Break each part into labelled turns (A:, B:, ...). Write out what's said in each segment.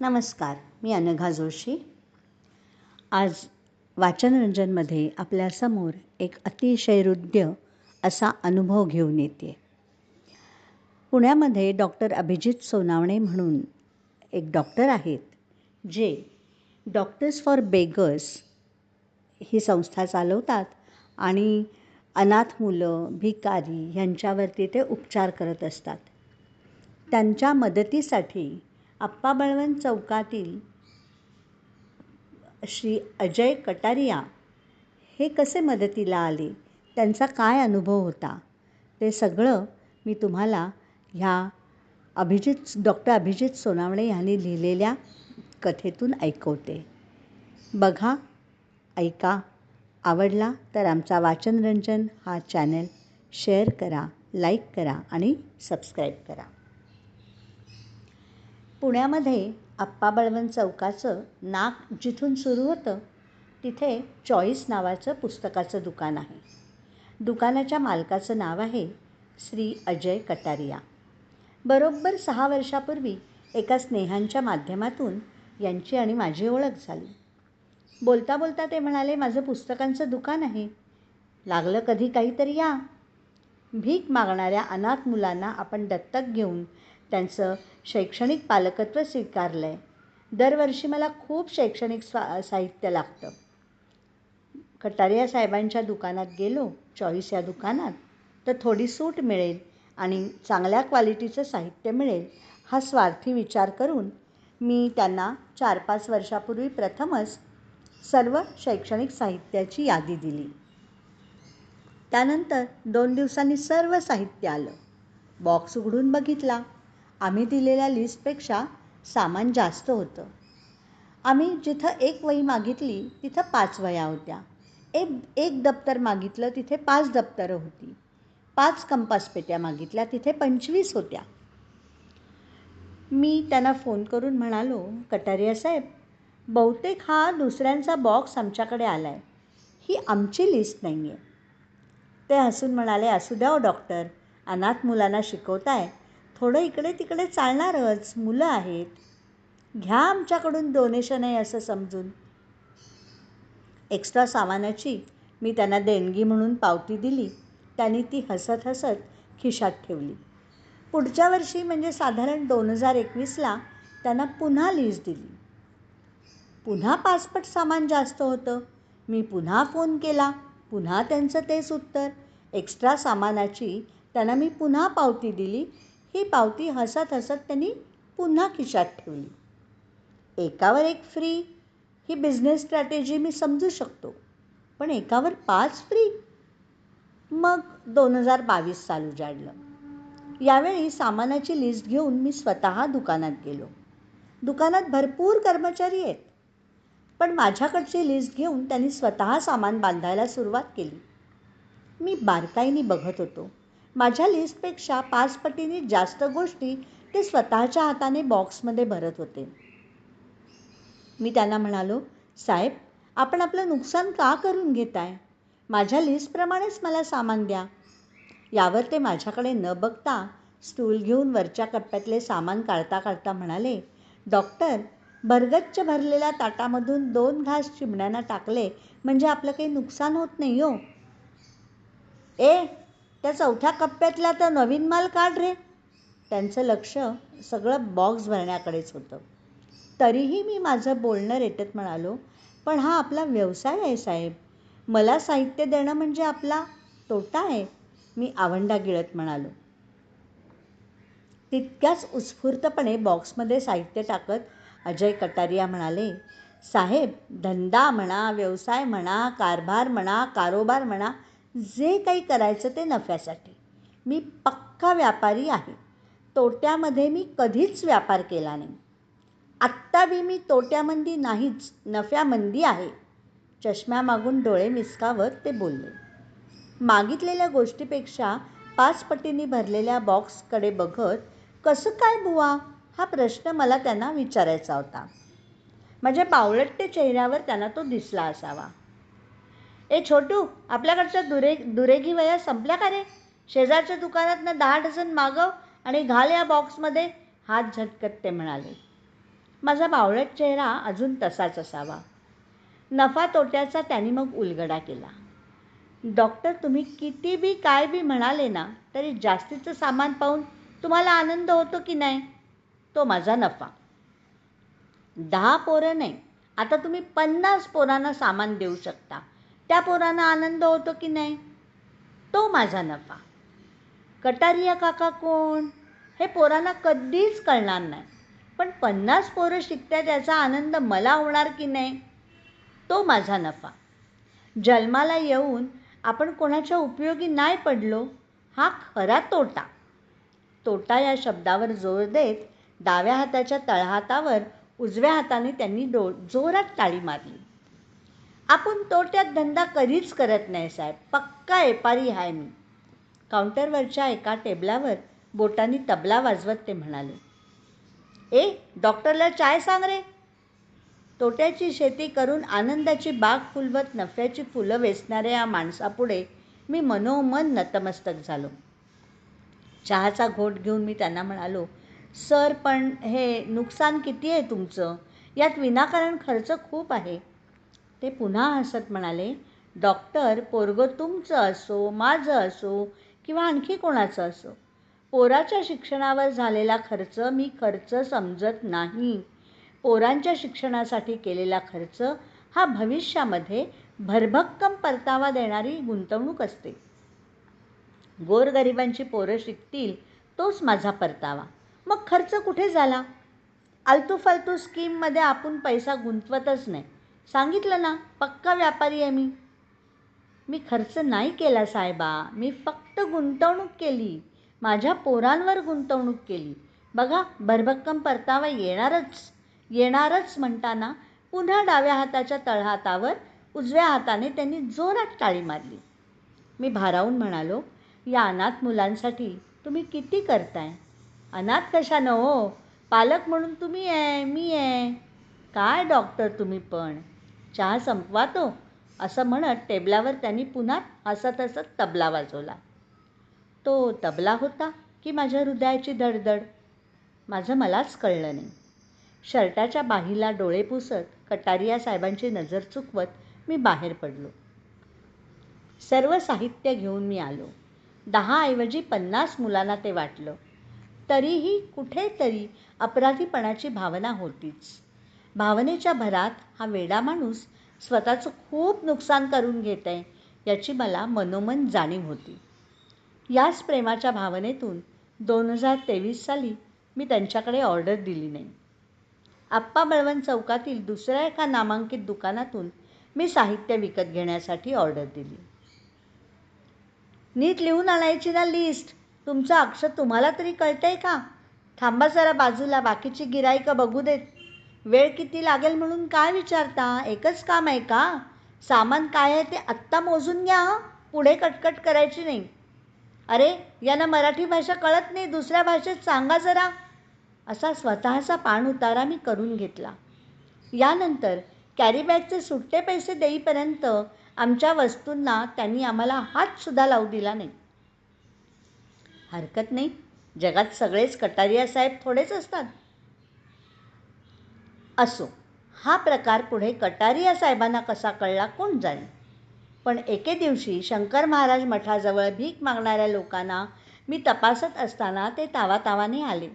A: नमस्कार मी अनघा जोशी. आज वाचनरंजनमध्ये आपल्यासमोर एक अतिशय हृदय असा अनुभव घेऊन येते. पुण्यामध्ये डॉक्टर अभिजित सोनावणे म्हणून एक डॉक्टर आहेत जे डॉक्टर्स फॉर बेगर्स ही संस्था चालवतात आणि अनाथ मुलं भिकारी ह्यांच्यावरती ते उपचार करत असतात. त्यांच्या मदतीसाठी आप्पा बळवंत चौकातील श्री अजय कटारिया हे कसे मदतीला आले? त्यांचा काय अनुभव होता? ते सगळं मी तुम्हाला ह्या अभिजित डॉक्टर अभिजित सोनावणे यांनी लिहिलेल्या कथेतून ऐकवते. बघा ऐका. आवडला तर आमचा वाचनरंजन हा चॅनल शेअर करा लाईक करा आणि सबस्क्राईब करा. पुण्यामध्ये आप्पा बळवंत चौकाचं नाक जिथून सुरू होतं तिथे चॉईस नावाचं पुस्तकाचं दुकान आहे. दुकानाच्या मालकाचं नाव आहे श्री अजय कटारिया. बरोबर सहा वर्षापूर्वी एका स्नेहांच्या माध्यमातून यांची आणि माझी ओळख झाली. बोलता बोलता ते म्हणाले माझं पुस्तकांचं दुकान आहे. लागलं कधी काहीतरी या. भीक मागणाऱ्या अनाथ मुलांना आपण दत्तक घेऊन त्यांचं शैक्षणिक पालकत्व स्वीकारलं आहे दरवर्षी मला खूप शैक्षणिक स्वा साहित्य लागतं. कटारिया साहेबांच्या दुकानात गेलो चॉईस या दुकानात तर थोडी सूट मिळेल आणि चांगल्या क्वालिटीचं साहित्य मिळेल हा स्वार्थी विचार करून मी त्यांना चार पाच वर्षापूर्वी प्रथमच सर्व शैक्षणिक साहित्याची यादी दिली. त्यानंतर दोन दिवसांनी सर्व साहित्य आलं. बॉक्स उघडून बघितला. आम्ही दिलेल्या लिस्टपेक्षा सामान जास्त होतं. आम्ही जिथं एक वही मागितली तिथं पाच वह्या होत्या. एक एक दप्तर मागितलं तिथे पाच दप्तरं होती. पाच कंपास पेट्या मागितल्या तिथे पंचवीस होत्या. मी त्यांना फोन करून म्हणालो कटारिया साहेब बहुतेक हा दुसऱ्यांचा बॉक्स आमच्याकडे आला आहे ही आमची लिस्ट नाही आहे ते हसून म्हणाले असू द्या हो डॉक्टर अनाथ मुलांना शिकवताय थोडं इकडे तिकडे चालणारच मुलं आहेत. घ्या आमच्याकडून डोनेशन आहे असं समजून. एक्स्ट्रा सामानाची मी त्यांना देणगी म्हणून पावती दिली. त्यांनी ती हसत हसत खिशात ठेवली. पुढच्या वर्षी म्हणजे साधारण दोन हजार एकवीसला त्यांना पुन्हा लिस्ट दिली. पुन्हा पाचपट सामान जास्त होतं. मी पुन्हा फोन केला. पुन्हा त्यांचं तेच उत्तर. एक्स्ट्रा सामानाची त्यांना मी पुन्हा पावती दिली. ही पावती हसत हसत त्यांनी पुन्हा खिशात ठेवली. एकावर एक फ्री ही बिझनेस स्ट्रॅटेजी मी समजू शकतो पण एकावर पाच फ्री मग दोन हजार बावीस साल उजाडलं. यावेळी सामानाची लिस्ट घेऊन मी स्वतः दुकानात गेलो. दुकानात भरपूर कर्मचारी आहेत पण माझ्याकडची लिस्ट घेऊन त्यांनी स्वतः सामान बांधायला सुरुवात केली. मी बारकाईने बघत होतो. माझ्या लिस्टपेक्षा पाच पटीने जास्त गोष्टी ते स्वतःच्या हाताने बॉक्समध्ये भरत होते. मी त्यांना म्हणालो साहेब आपण आपलं नुकसान का करून घेताय? माझ्या लिस्टप्रमाणेच मला सामान द्या. यावर ते माझ्याकडे न बघता स्टूल घेऊन वरच्या कप्प्यातले सामान काढता काढता म्हणाले डॉक्टर भरगच्च भरलेल्या ताटामधून दोन घास चिमण्यांना टाकले म्हणजे आपलं काही नुकसान होत नाही हो. ए त्या चौथ्या कप्प्यातला तर नवीन माल काढ रे. त्यांचं लक्ष सगळं बॉक्स भरण्याकडेच होतं. तरीही मी माझं बोलणं रेटत म्हणालो पण हा आपला व्यवसाय आहे साहेब. मला साहित्य देणं म्हणजे आपला तोटा आहे मी आवंडा गिळत म्हणालो. तितक्याच उत्स्फूर्तपणे बॉक्समध्ये साहित्य टाकत अजय कटारिया म्हणाले साहेब धंदा म्हणा व्यवसाय म्हणा कारभार म्हणा कारोबार म्हणा जे काही करायचं ते नफ्यासाठी. मी पक्का व्यापारी आहे. तोट्यामध्ये मी कधीच व्यापार केला नाही. आत्ता बी मी तोट्यामंदी नाहीच नफ्यामंदी आहे. चष्म्यामागून डोळे मिसकावत ते बोलले. मागितलेल्या गोष्टीपेक्षा पाच पटींनी भरलेल्या बॉक्सकडे बघत कसं काय बुवा? हा प्रश्न मला त्यांना विचारायचा होता. माझ्या बावळट्टे चेहऱ्यावर त्यांना तो दिसला असावा. ए छोटू आपल्याकडच्या दुरे दुरेगी वया संपल्या का रे? शेजारच्या दुकानातनं दहा डझन मागव आणि घाल या बॉक्समध्ये. हात झटकत ते म्हणाले. माझा बावळट चेहरा अजून तसाच असावा. नफा तोट्याचा त्यांनी मग उलगडा केला. डॉक्टर तुम्ही किती बी काय बी म्हणाले ना तरी जास्तीचं सामान पाहून तुम्हाला आनंद होतो की नाही? तो माझा नफा. दहा पोरं नाही. आता तुम्ही पन्नास पोरांना सामान देऊ शकता. त्या पोरांना आनंद होतो की नाही? तो माझा नफा. कटारिया काका कोण? हे पोरांना कधीच कळणार नाही. पण पन्नास पोरं शिकतात त्याचा आनंद मला होणार की नाही? तो माझा नफा. जन्माला येऊन आपण कोणाच्या उपयोगी नाही पडलो हा खरा तोटा. तोटा या शब्दावर जोर देत डाव्या हाताच्या तळहातावर उजव्या हाताने त्यांनी डो जोरात टाळी मारली. आपण तोट्यात धंदा कधीच करत नाही साहेब. पक्का एपारी आहे मी. काउंटरवरच्या एका टेबलावर बोटांनी तबला वाजवत ते म्हणाले ए डॉक्टरला चाय सांग रे. तोट्याची शेती करून आनंदाची बाग फुलवत नफ्याची फुलं वेचणाऱ्या या माणसापुढे मी मनोमन नतमस्तक झालो. चहाचा घोट घेऊन मी त्यांना म्हणालो सर पण हे नुकसान किती आहे तुमचं? यात विनाकारण खर्च खूप आहे. ते पुन्हा हसत म्हणाले डॉक्टर पोरगं तुमचं असो माझं असो किंवा आणखी कोणाचं असो पोराच्या शिक्षणावर झालेला खर्च मी खर्च समजत नाही. पोरांच्या शिक्षणासाठी केलेला खर्च हा भविष्यामध्ये भरभक्कम परतावा देणारी गुंतवणूक असते. गोरगरिबांची पोरं शिकतील तोच माझा परतावा. मग खर्च कुठे झाला? आलतू फालतू स्कीममध्ये आपण पैसा गुंतवतच नाही. सांगितलं ना पक्का व्यापारी आहे मी. मी खर्च नाही केला साहेबा. मी फक्त गुंतवणूक केली. माझ्या पोरांवर गुंतवणूक केली. बघा भरभक्कम परतावा येणारच. येणारच म्हणताना पुन्हा डाव्या हाताच्या तळहातावर उजव्या हाताने त्यांनी जोरात टाळी मारली. मी भारावून म्हणालो या अनाथ मुलांसाठी तुम्ही किती करताय? अनाथ कशानं हो? पालक म्हणून तुम्ही आहे मी आहे. काय डॉक्टर तुम्ही पण? चहा संपवा तो असं म्हणत टेबलावर त्यांनी पुन्हा हसत हसत तबला वाजवला. तो तबला होता की माझ्या हृदयाची धडधड? माझं मलाच कळलं नाही. शर्टाच्या बाहीला डोळे पुसत कटारिया साहेबांची नजर चुकवत मी बाहेर पडलो. सर्व साहित्य घेऊन मी आलो. दहाऐवजी पन्नास मुलांना ते वाटलं. तरीही कुठेतरी अपराधीपणाची भावना होतीच. भावनेच्या भरात हा वेडा माणूस स्वतःचं खूप नुकसान करून घेत आहे याची मला मनोमन जाणीव होती. याच प्रेमाच्या भावनेतून दोन हजार तेवीस साली मी त्यांच्याकडे ऑर्डर दिली नाही. आप्पा बळवंत चौकातील दुसऱ्या एका नामांकित दुकानातून मी साहित्य विकत घेण्यासाठी ऑर्डर दिली. नीट लिहून आणायची ना लिस्ट तुमचं अक्षर तुम्हाला तरी कळतंय का? थांबा जरा बाजूला बाकीची गिरायकं बघू देत. वेळ किती लागेल म्हणून काय विचारता? एकच काम आहे का? सामान काय आहे ते आत्ता मोजून घ्या पुढे कटकट करायची नाही. अरे यांना मराठी भाषा कळत नाही दुसऱ्या भाषेत सांगा जरा. असा स्वतःचा पाण उतारा मी करून घेतला. यानंतर कॅरीबॅगचे सुट्टे पैसे देईपर्यंत आमच्या वस्तूंना त्यांनी आम्हाला हातसुद्धा लावू दिला नाही. हरकत नाही. जगात सगळेच कटारिया साहेब थोडेच असतात. असो. हा प्रकार पुढे कटारिया साहेबांना कसा कळला कोण जाणे? पण एके दिवशी शंकर महाराज मठाजवळ भीक मागणाऱ्या लोकांना मी तपासत असताना ते तावातावाने आले.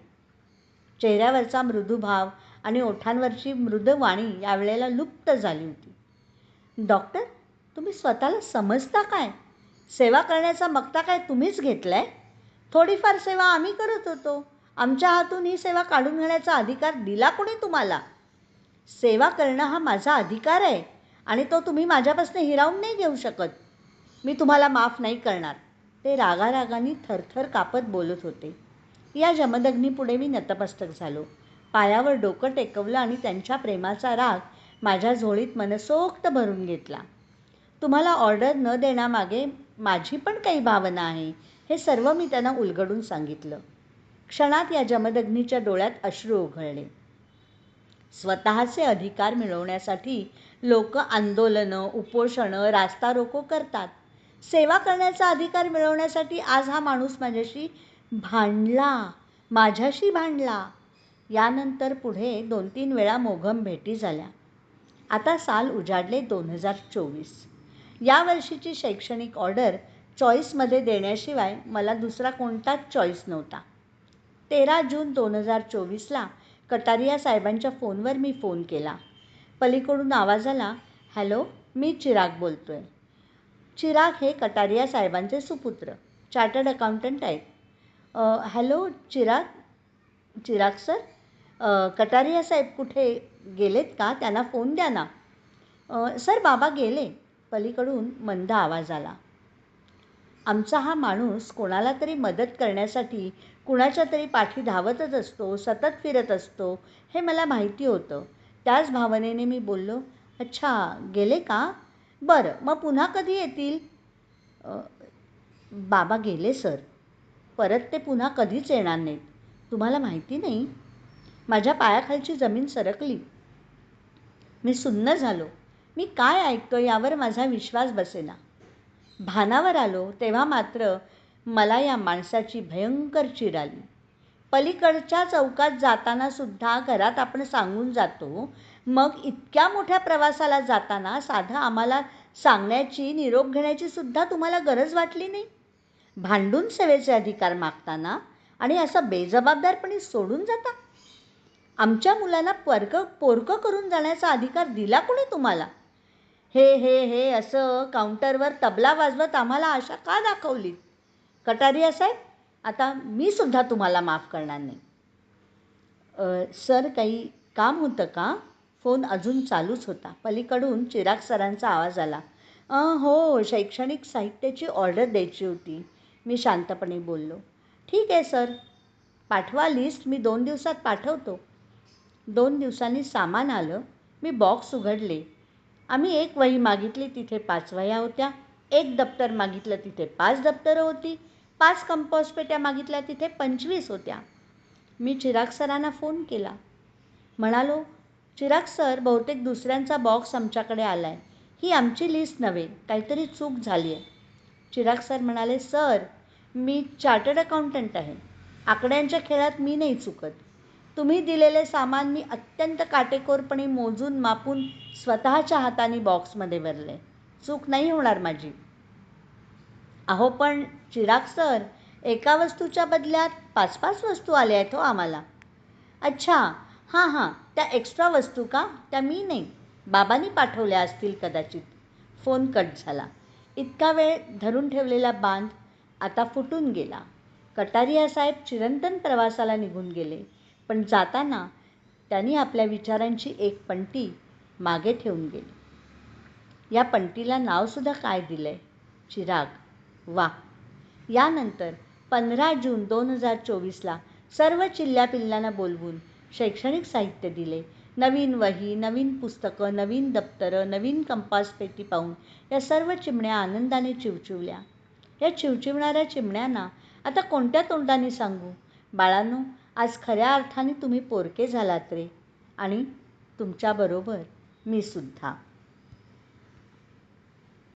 A: चेहऱ्यावरचा मृदुभाव आणि ओठांवरची मृदवाणी यावेळेला लुप्त झाली होती. डॉक्टर तुम्ही स्वतःला समजता काय? सेवा करण्याचा मक्ता काय तुम्हीच घेतला आहे थोडीफार सेवा आम्ही करत होतो. आमच्या हातून ही सेवा काढून घेण्याचा अधिकार दिला कोणी तुम्हाला? सेवा करणं हा माझा अधिकार आहे आणि तो तुम्ही माझ्यापासून हिरावून नाही घेऊ शकत. मी तुम्हाला माफ नाही करणार. ते रागारागाने थरथर कापत बोलत होते. या जमदग्नीपुढे मी नतमस्तक झालो. पायावर डोकं टेकवलं आणि त्यांच्या प्रेमाचा राग माझ्या झोळीत मनसोक्त भरून घेतला. तुम्हाला ऑर्डर न देण्यामागे माझी पण काही भावना आहे हे सर्व मी त्यांना उलगडून सांगितलं. क्षणात या जमदग्नीच्या डोळ्यात अश्रू उघळले स्वतःचे अधिकार मिळवण्यासाठी लोक आंदोलनं उपोषणं रास्ता रोको करतात. सेवा करण्याचा अधिकार मिळवण्यासाठी आज हा माणूस माझ्याशी भांडला माझ्याशी भांडला. यानंतर पुढे दोन तीन वेळा मोघम भेटी झाल्या. आता साल उजाडले दोन हजार चोवीस. यावर्षीची शैक्षणिक ऑर्डर चॉईसमध्ये देण्याशिवाय मला दुसरा कोणताच चॉईस नव्हता. तेरा जून दोन हजार चोवीसला कटारिया साहेबांच्या फोनवर मी फोन केला. पलीकडून आवाज आला हॅलो मी चिराग बोलतो आहे चिराग हे कटारिया साहेबांचे सुपुत्र चार्टर्ड अकाउंटंट आहेत. हॅलो चिराग चिराग सर कटारिया साहेब कुठे गेलेत का? त्यांना फोन द्या ना. सर बाबा गेले. पलीकडून मंद आवाज आला. आमचा हा माणूस कोणाला तरी मदत करण्यासाठी कुणाच्या तरी पाठी धावतच असतो सतत फिरत असतो हे मला माहिती होतं. त्याच भावनेने मी बोललो अच्छा गेले का? बरं मग पुन्हा कधी येतील? बाबा गेले सर. परत ते पुन्हा कधीच येणार नाहीत. तुम्हाला माहिती नाही? माझ्या पायाखालची जमीन सरकली. मी सुन्न झालो. मी काय ऐकतो यावर माझा विश्वास बसेना. भानावर आलो. तेव्हा मात्र मला या माणसाची भयंकर चीर आली. पलीकडच्या चौकात जाताना सुद्धा घरात आपण सांगून जातो मग इतक्या मोठ्या प्रवासाला जाताना साधं आम्हाला सांगण्याची निरोप घेण्याची सुद्धा तुम्हाला गरज वाटली नाही? भांडून सेवेचे अधिकार मागताना आणि असं बेजबाबदारपणे सोडून जाता? आमच्या मुलांना परक पोरकं करून जाण्याचा अधिकार दिला कोणी तुम्हाला? हे हे हे असं काउंटरवर तबला वाजवत आम्हाला आशा का दाखवली कटारिया साहेब आता मी सुद्धा तुम्हाला माफ करणार नाही. सर काही काम होतं का? फोन अजून चालूच होता. पलीकडून चिराग सरांचा आवाज आला. हो शैक्षणिक साहित्याची ऑर्डर द्यायची होती. मी शांतपणे बोललो. ठीक आहे सर. पाठवा लिस्ट मी दोन दिवसात पाठवतो. दोन दिवसांनी सामान आलं. मी बॉक्स उघडले. आम्ही एक वही मागितली तिथे पाच वह्या होत्या. एक दप्तर मागितलं तिथे पाच दप्तरं होती. पाच कंपोस्ट पेट्या मागितल्या तिथे पंचवीस होत्या. मी चिराग सरांना फोन केला. म्हणालो चिराग सर बहुतेक दुसऱ्यांचा बॉक्स आमच्याकडे आला आहे ही आमची लिस्ट नव्हे काहीतरी चूक झाली आहे. चिराग सर म्हणाले सर मी चार्टर्ड अकाउंटंट आहे. आकड्यांच्या खेळात मी नाही चुकत. तुम्ही दिलेले सामान मी अत्यंत काटेकोरपणे मोजून मापून स्वतःच्या हाताने बॉक्समध्ये भरले. चूक नाही होणार माझी. अहो पण चिराग सर एका वस्तूच्या बदल्यात पाच पाच वस्तू आल्या आहेत हो आम्हाला. अच्छा हां हां त्या एक्स्ट्रा वस्तू का? त्या मी नाही बाबांनी पाठवल्या असतील कदाचित. फोन कट झाला. इतका वेळ धरून ठेवलेला बांध आता फुटून गेला. कटारिया साहेब चिरंतन प्रवासाला निघून गेले पण जाताना त्यांनी आपल्या विचारांची एक पंटी मागे ठेवून गेली. या पंटीला नावसुद्धा काय दिलं आहे चिराग वा. यानंतर पंधरा जून दोन हजार चोवीसला सर्व चिल्ल्या पिल्ल्यांना बोलवून शैक्षणिक साहित्य दिले. नवीन वही नवीन पुस्तकं नवीन दप्तरं नवीन कंपास पेटी पाहून या सर्व चिमण्या आनंदाने चिवचिवल्या. या चिवचिवणाऱ्या चिमण्यांना आता कोणत्या तोंडाने सांगू? बाळांनो आज खऱ्या अर्थाने तुम्ही पोरके झालात रे. आणि तुमच्याबरोबर मी सुद्धा.